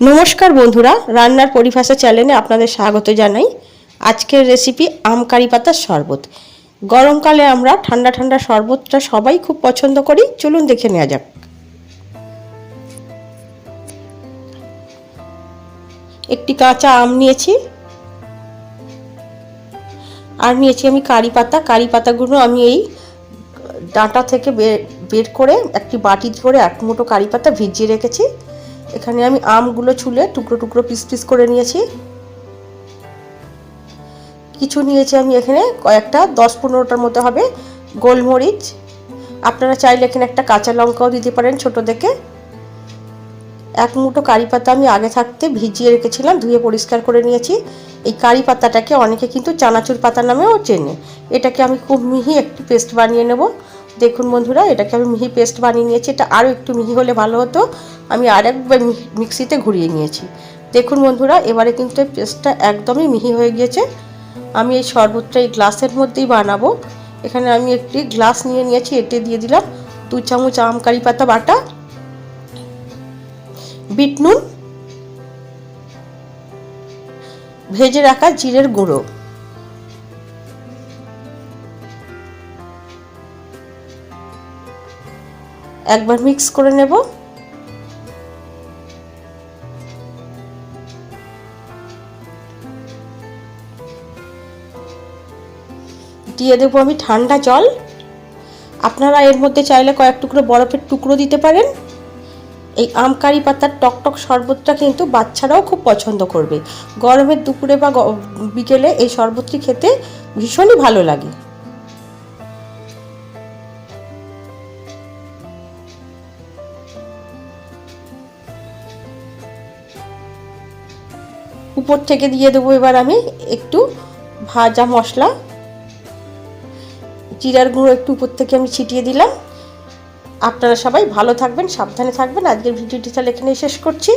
নমস্কার বন্ধুরা, রান্নার পরিভাষা চ্যানেলে আপনাদের স্বাগত জানাই। আজকের রেসিপি আম কারি পাতার শরবত। গরমকালে আমরা ঠান্ডা ঠান্ডা শরবতটা সবাই খুব পছন্দ করি। চলুন দেখে নেওয়া যাক। একটি কাঁচা আম নিয়েছি। আর নিয়েছি আমি কারি পাতা। কারি পাতাগুলো আমি এই ডাঁটা থেকে বের করে একটি বাটি করে এক মুঠো কারি পাতা ভিজিয়ে রেখেছি। এখানে আমি আমগুলো ছুলে টুকরো টুকরো পিস পিস করে নিয়েছি। কিছু নিয়েছি আমি এখানে, কয়েকটা, দশ পনেরোটার মতো হবে, গোলমরিচ। আপনারা চাইলে এখানে একটা কাঁচা লঙ্কাও দিতে পারেন ছোট দেখে। এক মুঠো কারি পাতা আমি আগে থাকতে ভিজিয়ে রেখেছিলাম, ধুয়ে পরিষ্কার করে নিয়েছি। এই কারি পাতাটাকে অনেকে কিন্তু চানাচুর পাতা নামেও চেনে। এটাকে আমি খুব মিহি একটু পেস্ট বানিয়ে নেব। দেখুন বন্ধুরা, এটাকে আমি মিহি পেস্ট বানিয়ে নিয়েছি। এটা আরও একটু মিহি হলে ভালো হতো। আমি আর আরেকবার মিক্সিতে ঘুরিয়ে নিয়েছি। দেখুন বন্ধুরা, এবারে কিন্তু পেস্টটা একদমই মিহি হয়ে গিয়েছে। আমি এই শরবতটা এই গ্লাসের মধ্যেই বানাবো। এখানে আমি একটি গ্লাস নিয়ে নিয়েছি, এতে দিয়ে দিলাম দু চামচ আম কারি পাতা বাটা, বিট নুন, ভেজে রাখা জিরের গুঁড়ো। একবার মিক্স করে নেব। দিয়ে দেবো আমি ঠান্ডা জল। আপনারা এর মধ্যে চাইলে কয়েক টুকরো বরফের টুকরো দিতে পারেন। এই আম কারি পাতার টকটক শরবতটা কিন্তু বাচ্চারাও খুব পছন্দ করবে। গরমের দুপুরে বা বিকেলে এই শরবতটি খেতে ভীষণই ভালো লাগে। উপর থেকে দিয়ে দেবো এবার আমি একটু ভাজা মশলা। জিরার গুঁড়ো একটু উপর থেকে আমি ছিটিয়ে দিলাম। আপনারা সবাই ভালো থাকবেন, সাবধানে থাকবেন। আজকের ভিডিওটি তাহলে এখানে শেষ করছি।